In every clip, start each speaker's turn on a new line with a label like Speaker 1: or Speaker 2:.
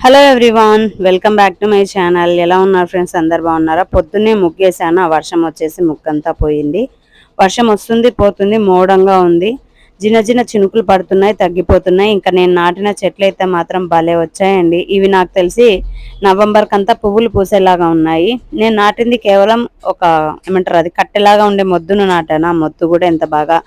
Speaker 1: Hello everyone welcome back to my channel ఎలా ఉన్నారు friends అందరు బాగున్నారా? పొద్దున్నే ముగ్గేసాను ఆ వర్షం వచ్చేసి ముక్కంతా పోయింది. వర్షం వస్తుంది పోతుంది మోడంగా ఉంది. చిన్న చిన్న చినుకులు పడుతున్నాయి తగ్గిపోతున్నాయి. ఇంకా నేను నాటిన చెట్లు అయితే మాత్రం భలే వచ్చాయండి. ఇవి నాకు తెలిసి నవంబర్కి అంతా పువ్వులు పూసేలాగా ఉన్నాయి. నేను నాటింది కేవలం ఒక ఏమంటారు అది కట్టెలాగా ఉండే మొద్దును నాటాను. ఆ మొద్దు కూడా ఎంత బాగా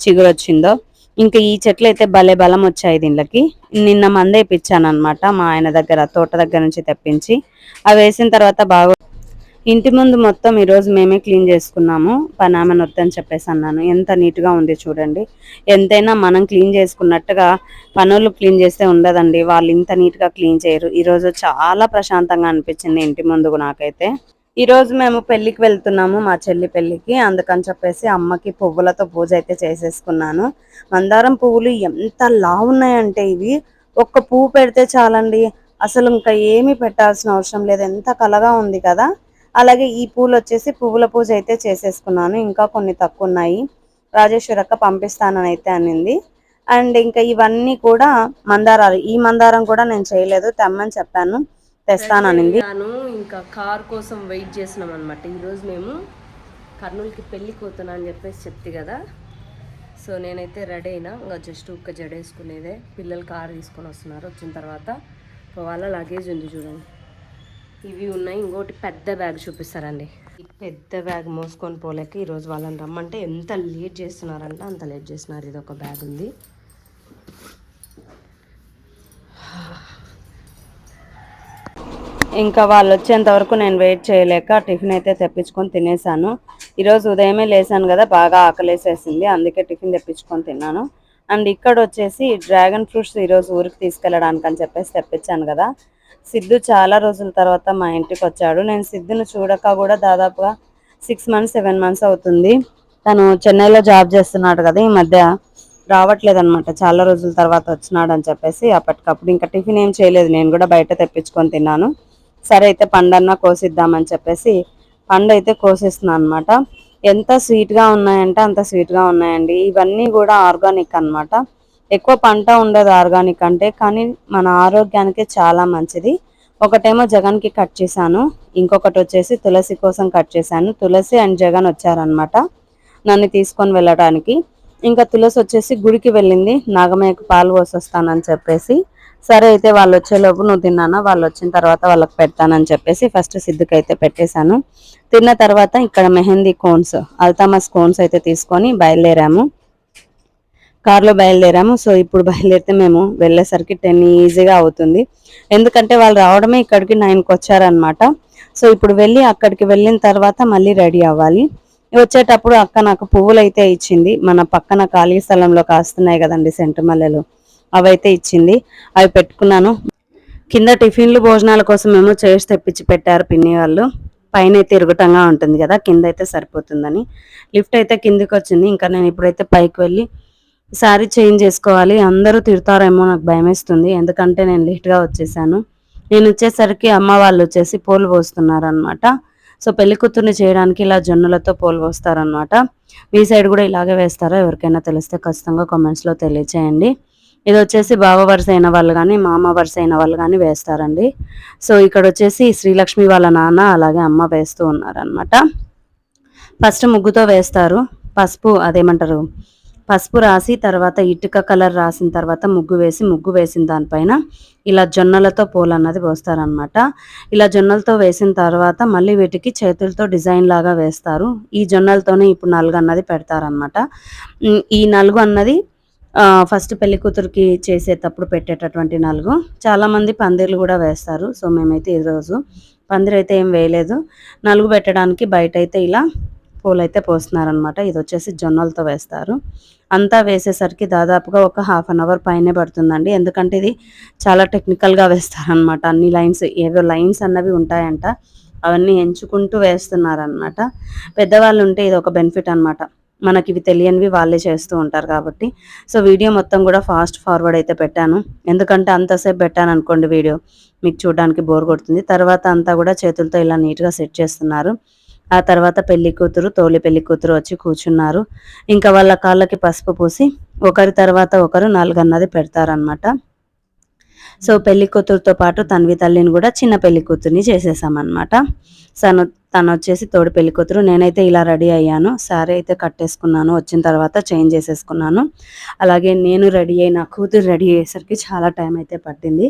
Speaker 1: చిగురొచ్చిందో. ఇంకా ఈ చెట్లు అయితే భలే బలం వచ్చాయి దీనికి నిన్న మందే ఇప్పించాను అనమాట మా ఆయన దగ్గర తోట దగ్గర నుంచి తెప్పించి. అవి వేసిన తర్వాత బాగా ఇంటి ముందు మొత్తం ఈరోజు మేమే క్లీన్ చేసుకున్నాము. పనామని వద్దని చెప్పేసి అన్నాను. ఎంత నీట్గా ఉంది చూడండి. ఎంతైనా మనం క్లీన్ చేసుకున్నట్టుగా పనులు క్లీన్ చేస్తే ఉండదండి. వాళ్ళు ఇంత నీట్గా క్లీన్ చేయరు. ఈరోజు చాలా ప్రశాంతంగా అనిపించింది ఇంటి ముందుకు నాకైతే. ఈ రోజు మేము పెళ్ళికి వెళ్తున్నాము మా చెల్లి పెళ్ళికి అందుకని చెప్పేసి అమ్మకి పువ్వులతో పూజ అయితే చేసేసుకున్నాను. మందారం పువ్వులు ఎంత లావున్నాయంటే ఇవి. ఒక్క పువ్వు పెడితే చాలండి. అసలు ఇంకా ఏమీ పెట్టాల్సిన అవసరం లేదు. ఎంత కలగా ఉంది కదా. అలాగే ఈ పూలు వచ్చేసి పువ్వుల పూజ అయితే చేసేసుకున్నాను. ఇంకా కొన్ని తక్కువ ఉన్నాయి రాజేశ్వరక్క పంపిస్తానని అయితే అనింది. అండ్ ఇంకా ఇవన్నీ కూడా మందారాలు. ఈ మందారం కూడా నేను చేయలేదు తెమ్మని చెప్పాను. తెస్తాననింది.
Speaker 2: నేను ఇంకా కార్ కోసం వెయిట్ చేసినాం అనమాట ఈరోజు మేము కర్నూలుకి పెళ్ళికి పోతున్నా అని చెప్పేసి చెప్తే కదా. సో నేనైతే రెడీ అయినా ఇంకా జస్ట్ ఒక్క జడేసుకునేదే పిల్లలు కార్ తీసుకొని వస్తున్నారు వచ్చిన తర్వాత వాళ్ళ లగేజ్ ఉంది చూడండి. ఇవి ఉన్నాయి ఇంకోటి పెద్ద బ్యాగ్ చూపిస్తారండి. ఈ పెద్ద బ్యాగ్ మోసుకొని పోలేక ఈరోజు వాళ్ళని రమ్మంటే ఎంత లేట్ చేస్తున్నారంటే అంత లేట్ చేస్తున్నారు. ఇది ఒక బ్యాగ్ ఉంది.
Speaker 1: ఇంకా వాళ్ళు వచ్చేంత వరకు నేను వెయిట్ చేయలేక టిఫిన్ అయితే తెప్పించుకొని తినేసాను. ఈరోజు ఉదయమే లేసాను కదా బాగా ఆకలేసేసింది. అందుకే టిఫిన్ తెప్పించుకొని తిన్నాను. అండ్ ఇక్కడ వచ్చేసి డ్రాగన్ ఫ్రూట్స్ ఈరోజు ఊరికి తీసుకెళ్ళడానికి అని చెప్పేసి తెప్పించాను కదా. సిద్ధు చాలా రోజుల తర్వాత మా ఇంటికి వచ్చాడు. నేను సిద్ధును చూడక కూడా దాదాపుగా సిక్స్ మంత్స్ సెవెన్ మంత్స్ అవుతుంది. తను చెన్నైలో జాబ్ చేస్తున్నాడు కదా ఈ మధ్య రావట్లేదనమాట చాలా రోజుల తర్వాత వచ్చినాడు అని చెప్పేసి అప్పటికప్పుడు. ఇంకా టిఫిన్ ఏం చేయలేదు. నేను కూడా బయట తెప్పించుకొని తిన్నాను. సరే అయితే పండన్నా కోసిద్దామని చెప్పేసి పండు అయితే కోసిస్తున్నాను అనమాట ఎంత స్వీట్గా ఉన్నాయంటే అంత స్వీట్గా ఉన్నాయండి. ఇవన్నీ కూడా ఆర్గానిక్ అనమాట ఎక్కువ పంట ఉండదు ఆర్గానిక్ అంటే కానీ మన ఆరోగ్యానికి చాలా మంచిది. ఒకటేమో జగన్కి కట్ చేశాను. ఇంకొకటి వచ్చేసి తులసి కోసం కట్ చేశాను. తులసి అండ్ జగన్ వచ్చారనమాట నన్ను తీసుకొని వెళ్ళడానికి. ఇంకా తులసి వచ్చేసి గుడికి వెళ్ళింది. నాగమయ్యకు పాలు పోసొస్తానని చెప్పేసి సరే అయితే వాళ్ళు వచ్చేలోపు నువ్వు తిన్నానా? వాళ్ళు వచ్చిన తర్వాత వాళ్ళకి పెడతానని చెప్పేసి ఫస్ట్ సిద్ధుకి అయితే పెట్టేశాను. తిన్న తర్వాత ఇక్కడ మెహందీ కోన్స్ అల్తామస్ కోన్స్ అయితే తీసుకొని బయలుదేరాము. కార్లో బయలుదేరాము. సో ఇప్పుడు బయలుదేరితే మేము వెళ్ళేసరికి టెన్ ఈజీగా అవుతుంది. ఎందుకంటే వాళ్ళు రావడమే ఇక్కడికి నైన్కి వచ్చారనమాట సో ఇప్పుడు వెళ్ళి అక్కడికి వెళ్ళిన తర్వాత మళ్ళీ రెడీ అవ్వాలి. వచ్చేటప్పుడు అక్క నాకు పువ్వులు అయితే ఇచ్చింది. మన పక్కన ఖాళీ స్థలంలో కాస్తున్నాయి కదండి సెంటు మల్లెలు. అవైతే ఇచ్చింది. అవి పెట్టుకున్నాను. కింద టిఫిన్లు భోజనాల కోసం ఏమో చైర్స్ తెప్పించి పెట్టారు పిన్ని వాళ్ళు. పైన అయితే ఇరుగుటంగా ఉంటుంది కదా కింద అయితే సరిపోతుందని. లిఫ్ట్ అయితే కిందికి వచ్చింది ఇంకా నేను ఇప్పుడైతే పైకి వెళ్ళి శారీ చేంజ్ చేసుకోవాలి. అందరూ తిడతారేమో నాకు భయమేస్తుంది. ఎందుకంటే నేను లేట్గా వచ్చేసాను. నేను వచ్చేసరికి అమ్మ వాళ్ళు వచ్చేసి పోలు పోస్తున్నారనమాట సో పెళ్ళి కూతుర్ని చేయడానికి ఇలా జొన్నలతో పోలు పోస్తారనమాట మీ సైడ్ కూడా ఇలాగే వేస్తారో? ఎవరికైనా తెలిస్తే ఖచ్చితంగా కామెంట్స్లో తెలియచేయండి. ఇది వచ్చేసి బావ వరుస అయిన వాళ్ళు కానీ మామ వరుస అయిన వాళ్ళు కానీ వేస్తారండి. సో ఇక్కడ వచ్చేసి శ్రీలక్ష్మి వాళ్ళ నాన్న అలాగే అమ్మ వేస్తూ ఉన్నారనమాట ఫస్ట్ ముగ్గుతో వేస్తారు. పసుపు అదేమంటారు? పసుపు రాసి తర్వాత ఇటుక కలర్ రాసిన తర్వాత ముగ్గు వేసి ముగ్గు వేసిన దానిపైన ఇలా జొన్నలతో పూలు అన్నది పోస్తారనమాట ఇలా జొన్నలతో వేసిన తర్వాత మళ్ళీ వీటికి చేతులతో డిజైన్ లాగా వేస్తారు. ఈ జొన్నలతోనే ఇప్పుడు నలుగు అన్నది పెడతారనమాట ఈ నలుగు అన్నది ఫస్ట్ పెళ్ళి కూతురికి చేసేటప్పుడు పెట్టేటటువంటి నలుగు. చాలామంది పందిర్లు కూడా వేస్తారు సో మేమైతే ఈరోజు పందిరి అయితే ఏం వేయలేదు. నలుగు పెట్టడానికి బయట అయితే ఇలా పూలైతే పోస్తున్నారనమాట ఇది వచ్చేసి జొన్నలతో వేస్తారు. అంతా వేసేసరికి దాదాపుగా ఒక హాఫ్ అన్ అవర్ పైనే పడుతుందండి. ఎందుకంటే ఇది చాలా టెక్నికల్గా వేస్తారనమాట అన్ని లైన్స్ ఏవో లైన్స్ అన్నవి ఉంటాయంట. అవన్నీ ఎంచుకుంటూ వేస్తున్నారనమాట పెద్దవాళ్ళు ఉంటే ఇది ఒక బెనిఫిట్ అనమాట మనకి ఇవి తెలియనివి వాళ్ళే చేస్తూ ఉంటారు కాబట్టి. సో వీడియో మొత్తం కూడా ఫాస్ట్ ఫార్వర్డ్ అయితే పెట్టాను. ఎందుకంటే అంతసేపు పెట్టాను అనుకోండి వీడియో మీకు చూడడానికి బోర్ కొడుతుంది. తర్వాత అంతా కూడా చేతులతో ఇలా నీట్గా సెట్ చేస్తున్నారు. ఆ తర్వాత పెళ్ళి కూతురు తోలి పెళ్ళి కూతురు వచ్చి కూర్చున్నారు. ఇంకా వాళ్ళ కాళ్ళకి పసుపు పూసి ఒకరి తర్వాత ఒకరు నాలుగన్నది పెడతారనమాట సో పెళ్ళి కూతురుతో పాటు తన్వి తల్లిని కూడా చిన్న పెళ్ళి కూతుర్ని చేసేసామన్నమాట. తను తను వచ్చేసి తోడు పెళ్ళి కూతురు. నేనైతే ఇలా రెడీ అయ్యాను. సారీ అయితే కట్టేసుకున్నాను. వచ్చిన తర్వాత చేంజ్ చేసేసుకున్నాను. అలాగే నేను రెడీ అయ్యి నా కూతురు రెడీ అయ్యేసరికి చాలా టైం అయితే పట్టింది.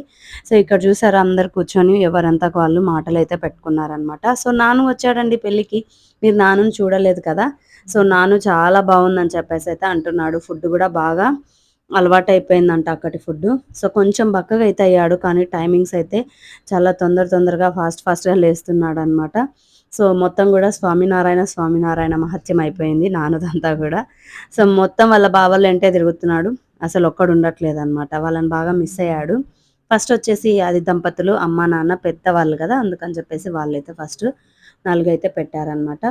Speaker 1: సో ఇక్కడ చూసారా అందరు కూర్చొని ఎవరంతా వాళ్ళు మాటలు అయితే పెట్టుకున్నారనమాట సో నాను వచ్చాడండి పెళ్ళికి. మీరు నానుని చూడలేదు కదా. సో నాను చాలా బాగుందని చెప్పేసి అయితే అంటున్నాడు. ఫుడ్ కూడా బాగా అలవాటు అయిపోయిందంట అక్కడి ఫుడ్ సో కొంచెం బక్కగా అయితే అయ్యాడు కానీ టైమింగ్స్ అయితే చాలా తొందర తొందరగా ఫాస్ట్ ఫాస్ట్గా లేస్తున్నాడు అనమాట సో మొత్తం కూడా స్వామినారాయణ స్వామినారాయణ మహత్యం అయిపోయింది నాన్నదంతా కూడా. సో మొత్తం వాళ్ళ బావలు ఎంటే తిరుగుతున్నాడు. అసలు ఒక్కడు ఉండట్లేదు అనమాట వాళ్ళని బాగా మిస్ అయ్యాడు. ఫస్ట్ వచ్చేసి అది దంపతులు అమ్మ నాన్న పెద్దవాళ్ళు కదా అందుకని చెప్పేసి వాళ్ళైతే ఫస్ట్ నాలుగైతే పెట్టారనమాట.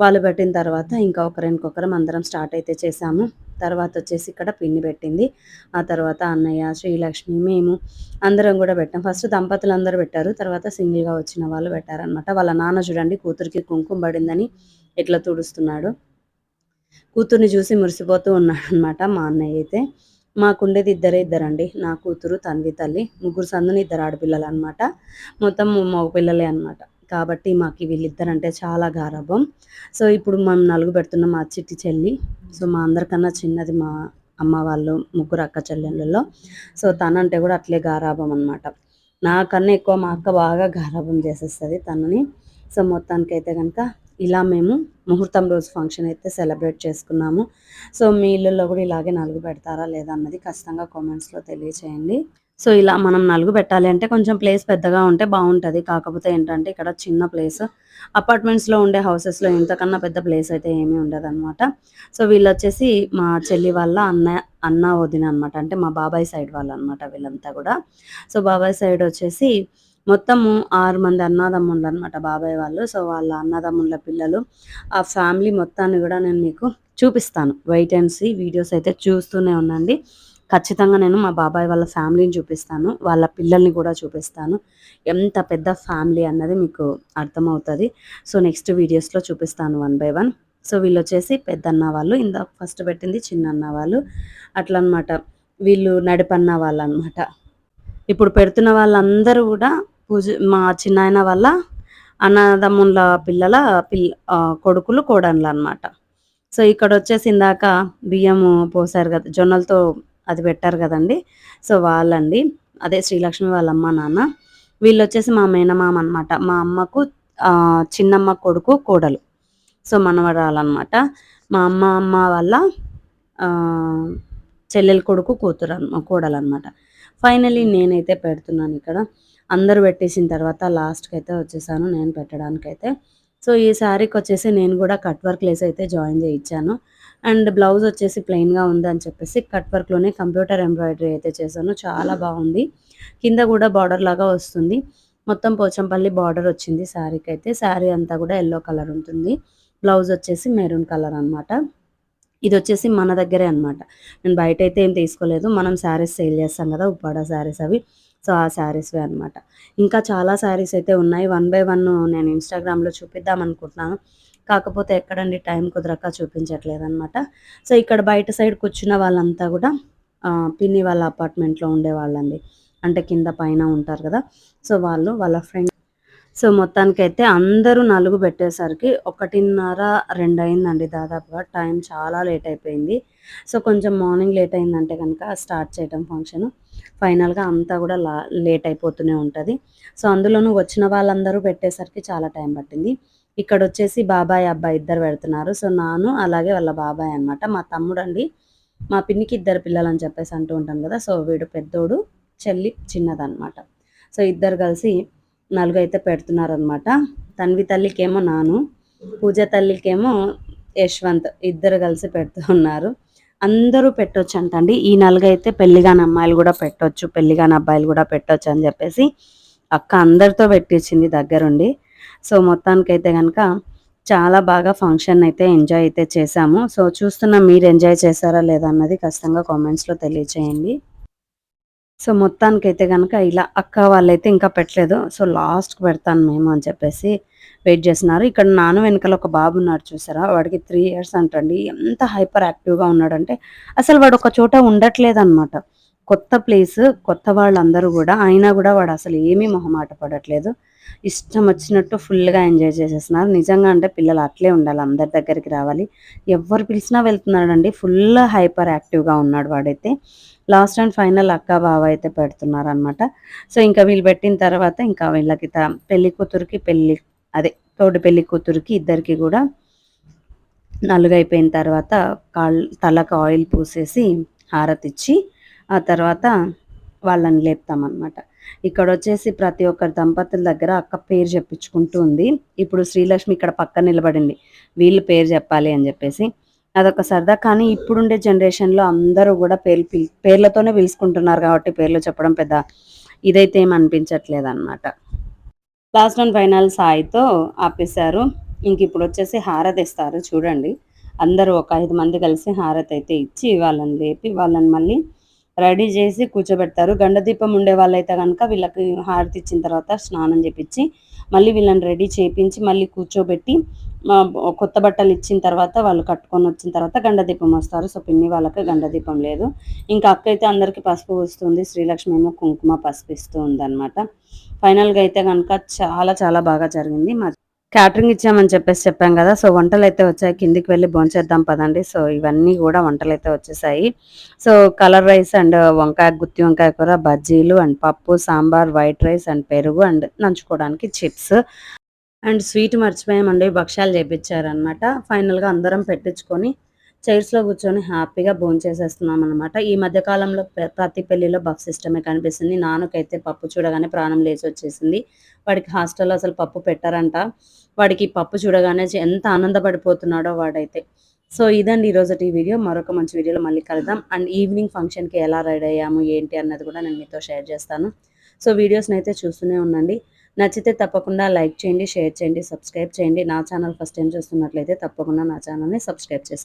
Speaker 1: వాళ్ళు పెట్టిన తర్వాత ఇంకా ఒకరికొకరం అందరం స్టార్ట్ అయితే చేసాము. తర్వాత వచ్చేసి ఇక్కడ పిన్ని పెట్టింది. ఆ తర్వాత అన్నయ్య శ్రీలక్ష్మి మేము అందరం కూడా పెట్టాం. ఫస్ట్ దంపతులు అందరూ పెట్టారు. తర్వాత సింగిల్గా వచ్చిన వాళ్ళు పెట్టారనమాట వాళ్ళ నాన్న చూడండి కూతురికి కుంకుమ పడిందని ఎట్లా తుడుస్తున్నాడు. కూతుర్ని చూసి మురిసిపోతూ ఉన్నాడు అనమాట మా అన్నయ్య అయితే. మాకుండేది ఇద్దరే ఇద్దరండి. నా కూతురు తన్వి తల్లి ముగ్గురు సందుని ఇద్దరు ఆడపిల్లలు అనమాట మొత్తం మగ పిల్లలే అనమాట కాబట్టి మాకు వీళ్ళిద్దరంటే చాలా గారాభం. సో ఇప్పుడు మనం నలుగు పెడుతున్నాం మా చిట్టి చెల్లి సో మా అందరికన్నా చిన్నది మా అమ్మ వాళ్ళు ముగ్గురు అక్క చెల్లెళ్ళలో. సో తనంటే కూడా అట్లే గారాభం అనమాట నాకన్నా ఎక్కువ మా అక్క బాగా గారాభం చేసేస్తుంది తనని. సో మొత్తానికి అయితే కనుక ఇలా మేము ముహూర్తం రోజు ఫంక్షన్ అయితే సెలబ్రేట్ చేసుకున్నాము. సో మీ ఇళ్ళల్లో కూడా ఇలాగే నలుగు పెడతారా లేదా అన్నది ఖచ్చితంగా కామెంట్స్లో తెలియచేయండి. సో ఇలా మనం నలుగు పెట్టాలి అంటే కొంచెం ప్లేస్ పెద్దగా ఉంటే బాగుంటుంది. కాకపోతే ఏంటంటే ఇక్కడ చిన్న ప్లేస్ అపార్ట్మెంట్స్లో ఉండే హౌసెస్లో ఇంతకన్నా పెద్ద ప్లేస్ అయితే ఏమీ ఉండదు సో వీళ్ళు వచ్చేసి మా చెల్లి వాళ్ళ అన్న అన్న వదిన అనమాట అంటే మా బాబాయ్ సైడ్ వాళ్ళు అనమాట వీళ్ళంతా కూడా. సో బాబాయ్ సైడ్ వచ్చేసి మొత్తము ఆరు మంది అన్నదమ్ముళ్ళు అనమాట బాబాయ్ వాళ్ళు. సో వాళ్ళ అన్నదమ్ముళ్ళ పిల్లలు. ఆ ఫ్యామిలీ మొత్తాన్ని కూడా నేను మీకు చూపిస్తాను. వెయిట్ అండ్ సీ వీడియోస్ అయితే చూస్తూనే ఉండండి. ఖచ్చితంగా నేను మా బాబాయ్ వాళ్ళ ఫ్యామిలీని చూపిస్తాను వాళ్ళ పిల్లల్ని కూడా చూపిస్తాను. ఎంత పెద్ద ఫ్యామిలీ అన్నది మీకు అర్థమవుతుంది. సో నెక్స్ట్ వీడియోస్లో చూపిస్తాను వన్ బై వన్. సో వీళ్ళు వచ్చేసి పెద్దన్న వాళ్ళు ఇందాక ఫస్ట్ పెట్టింది చిన్నన్న వాళ్ళు. అట్లా అనమాట వీళ్ళు నడిపన్న వాళ్ళు అనమాట ఇప్పుడు పెడుతున్న వాళ్ళందరూ కూడా పూజ మా చిన్నాయన వాళ్ళ అన్నదమ్ముల పిల్లల పిల్ల కొడుకులు కోడన్లు అనమాట సో ఇక్కడ వచ్చేసి ఇందాక బియ్యము పోసారు కదా జొన్నలతో అది పెట్టారు కదండి. సో వాళ్ళండి అదే శ్రీలక్ష్మి వాళ్ళ అమ్మ నాన్న వీళ్ళు వచ్చేసి మా మేనమామ అనమాట మా అమ్మకు చిన్నమ్మ కొడుకు కోడలు. సో మనవరాలన్నమాట. మా అమ్మ అమ్మ వాళ్ళ ఆ, చెల్లెల కొడుకు కూతురు అన్న కోడలు అనమాట ఫైనలీ నేనైతే పెడుతున్నాను ఇక్కడ. అందరూ పెట్టేసిన తర్వాత లాస్ట్కి అయితే వచ్చేసాను నేను పెట్టడానికైతే. సో ఈ శారీకి వచ్చేసి నేను కూడా కట్ వర్క్ లేస్ అయితే జాయిన్ చేయించాను. అండ్ బ్లౌజ్ వచ్చేసి ప్లెయిన్గా ఉంది అని చెప్పేసి కట్ వర్క్లోనే కంప్యూటర్ ఎంబ్రాయిడరీ అయితే చేశాను. చాలా బాగుంది. కింద కూడా బార్డర్ లాగా వస్తుంది. మొత్తం పోచంపల్లి బార్డర్ వచ్చింది శారీకి అయితే. శారీ అంతా కూడా ఎల్లో కలర్ ఉంటుంది. బ్లౌజ్ వచ్చేసి మెరూన్ కలర్ అనమాట ఇది వచ్చేసి మన దగ్గరే అన్నమాట. నేను బయట అయితే ఏం తీసుకోలేదు. మనం శారీస్ సేల్ చేస్తాం కదా ఉప్పాడ శారీస్ అవి. సో ఆ శారీస్వే అనమాట ఇంకా చాలా శారీస్ అయితే ఉన్నాయి. వన్ బై వన్ నేను ఇన్స్టాగ్రామ్లో చూపిద్దాం అనుకుంటున్నాను. కాకపోతే ఎక్కడండి టైం కుదరక చూపించట్లేదు అనమాట సో ఇక్కడ బయట సైడ్ కూర్చున్న వాళ్ళంతా కూడా పిన్ని వాళ్ళ అపార్ట్మెంట్లో ఉండే వాళ్ళండి. అంటే కింద పైన ఉంటారు కదా. సో వాళ్ళు వాళ్ళ ఫ్రెండ్. సో మొత్తానికైతే అందరూ నలుగు పెట్టేసరికి ఒకటిన్నర రెండు అయిందండి దాదాపుగా. టైం చాలా లేట్ అయిపోయింది. సో కొంచెం మార్నింగ్ లేట్ అయిందంటే కనుక స్టార్ట్ చేయటం ఫంక్షన్. ఫైనల్గా అంతా కూడా లా లేట్ అయిపోతూనే ఉంటుంది. సో అందులోనూ వచ్చిన వాళ్ళందరూ పెట్టేసరికి చాలా టైం పట్టింది. ఇక్కడ వచ్చేసి బాబాయ్ అబ్బాయి ఇద్దరు పెడుతున్నారు. సో నాను అలాగే వాళ్ళ బాబాయ్ అనమాట మా తమ్ముడు అండి మా పిన్నికి ఇద్దరు పిల్లలు అని చెప్పేసి అంటూ ఉంటాను కదా సో వీడు పెద్దోడు చెల్లి చిన్నదనమాట సో ఇద్దరు కలిసి నలుగు అయితే పెడుతున్నారనమాట తన్వి తల్లికేమో నాను పూజ తల్లికేమో యశ్వంత్ ఇద్దరు కలిసి పెడుతూ ఉన్నారు. అందరూ పెట్టొచ్చు అంటండి ఈ నలుగు అయితే పెళ్ళిగాని అమ్మాయిలు కూడా పెట్టొచ్చు పెళ్ళిగాని అబ్బాయిలు కూడా పెట్టొచ్చు అని చెప్పేసి అక్క అందరితో పెట్టించింది దగ్గరుండి. సో మొత్తానికైతే కనుక చాలా బాగా ఫంక్షన్ అయితే ఎంజాయ్ అయితే చేశాము. సో చూస్తున్న మీరు ఎంజాయ్ చేశారా లేదా అన్నది ఖచ్చితంగా కామెంట్స్లో తెలియచేయండి. సో మొత్తానికైతే కనుక ఇలా అక్క వాళ్ళైతే ఇంకా పెట్టలేదు. సో లాస్ట్కి పెడతాను మేము అని చెప్పేసి వెయిట్ చేస్తున్నారు. ఇక్కడ నాన్న వెనకాల ఒక బాబు ఉన్నాడు చూసారా? వాడికి త్రీ ఇయర్స్ అంటండి. ఎంత హైపర్ యాక్టివ్గా ఉన్నాడంటే అసలు వాడు ఒక చోట ఉండట్లేదు అనమాట కొత్త ప్లేస్ కొత్త వాళ్ళందరూ కూడా అయినా కూడా వాడు అసలు ఏమీ మొహమాట పడట్లేదు. ఇష్టం వచ్చినట్టు ఫుల్గా ఎంజాయ్ చేసేస్తున్నారు. నిజంగా అంటే పిల్లలు అట్లే ఉండాలి అందరి దగ్గరికి రావాలి. ఎవరు పిలిచినా వెళ్తున్నాడండి. ఫుల్ హైపర్ యాక్టివ్గా ఉన్నాడు వాడైతే. లాస్ట్ అండ్ ఫైనల్ అక్క బావ అయితే పెడుతున్నారు అనమాట సో ఇంకా వీళ్ళు పెట్టిన తర్వాత ఇంకా వీళ్ళకి త- పెళ్ళి కూతురికి పెళ్ళి అదే తోటి పెళ్ళి కూతురికి ఇద్దరికి కూడా నలుగైపోయిన తర్వాత కాళ్ళు తలకు ఆయిల్ పూసేసి హారతి ఇచ్చి ఆ తర్వాత వాళ్ళని లేపుతామన్నమాట. ఇక్కడ వచ్చేసి ప్రతి ఒక్కరి దంపతుల దగ్గర అక్క పేరు చెప్పించుకుంటూ ఉంది. ఇప్పుడు శ్రీలక్ష్మి ఇక్కడ పక్కన నిలబడింది. వీళ్ళు పేరు చెప్పాలి అని చెప్పేసి. అదొక సరదా. కానీ ఇప్పుడుండే జనరేషన్లో అందరూ కూడా పేర్లు పిల్ పేర్లతోనే పిలుచుకుంటున్నారు కాబట్టి పేర్లు చెప్పడం పెద్ద ఇదైతే ఏం అనిపించట్లేదు అనమాట లాస్ట్ అండ్ ఫైనల్ సాయితో ఆపేశారు. ఇంక ఇప్పుడు వచ్చేసి హారతి ఇస్తారు. చూడండి. అందరూ ఒక ఐదు మంది కలిసి హారతి అయితే ఇచ్చి వాళ్ళని లేపి వాళ్ళని మళ్ళీ రెడీ చేసి కూర్చోబెడతారు. గండదీపం ఉండే వాళ్ళైతే కనుక వీళ్ళకి హారతి ఇచ్చిన తర్వాత స్నానం చేపించి మళ్ళీ వీళ్ళని రెడీ చేయించి మళ్ళీ కూర్చోబెట్టి కొత్త బట్టలు ఇచ్చిన తర్వాత వాళ్ళు కట్టుకొని వచ్చిన తర్వాత గండదీపం వస్తారు. సో పిన్ని వాళ్ళకి గండదీపం లేదు. ఇంకా అక్క అయితే అందరికీ పసుపు వస్తుంది శ్రీలక్ష్మి ఏమో కుంకుమ పసుపు ఇస్తూ ఉందన్నమాట. ఫైనల్గా అయితే కనుక చాలా చాలా బాగా జరిగింది. మా క్యాటరింగ్ ఇచ్చామని చెప్పేసి చెప్పాం కదా. సో వంటలు అయితే వచ్చాయి. కిందికి వెళ్ళి భోంచేద్దాం పదండి. సో ఇవన్నీ కూడా వంటలు అయితే వచ్చేసాయి. సో కలర్ రైస్ అండ్ వంకాయ గుత్తి వంకాయ కూర బజ్జీలు అండ్ పప్పు సాంబార్ వైట్ రైస్ అండ్ పెరుగు అండ్ నంచుకోవడానికి చిప్స్. అండ్ స్వీట్ మర్చిపోయామండి. భక్ష్యాలు చేపించారనమాట ఫైనల్గా అందరం పెట్టించుకొని చైర్స్లో కూర్చొని హ్యాపీగా భోంచేసేస్తున్నాం అనమాట ఈ మధ్య కాలంలో ప్రతి పెళ్ళిలో బఫ్ సిస్టమే కనిపిస్తుంది. నాన్నకైతే పప్పు చూడగానే ప్రాణం లేచి వచ్చేసింది. వాడికి హాస్టల్లో అసలు పప్పు పెట్టారంట. వాడికి పప్పు చూడగానే ఎంత ఆనందపడిపోతున్నాడో వాడైతే. సో ఇదండి ఈరోజు ఈ వీడియో. మరొక మంచి వీడియోలో మళ్ళీ కలుద్దాం. అండ్ ఈవినింగ్ ఫంక్షన్కి ఎలా రెడీ అయ్యాము ఏంటి అన్నది కూడా నేను మీతో షేర్ చేస్తాను. సో వీడియోస్ని అయితే చూస్తూనే ఉండండి. నచ్చితే తప్పకుండా లైక్ చేయండి షేర్ చేయండి సబ్స్క్రైబ్ చేయండి. నా ఛానల్ ఫస్ట్ టైం చూస్తున్నట్లయితే తప్పకుండా నా ఛానల్ని సబ్స్క్రైబ్ చేసుకోండి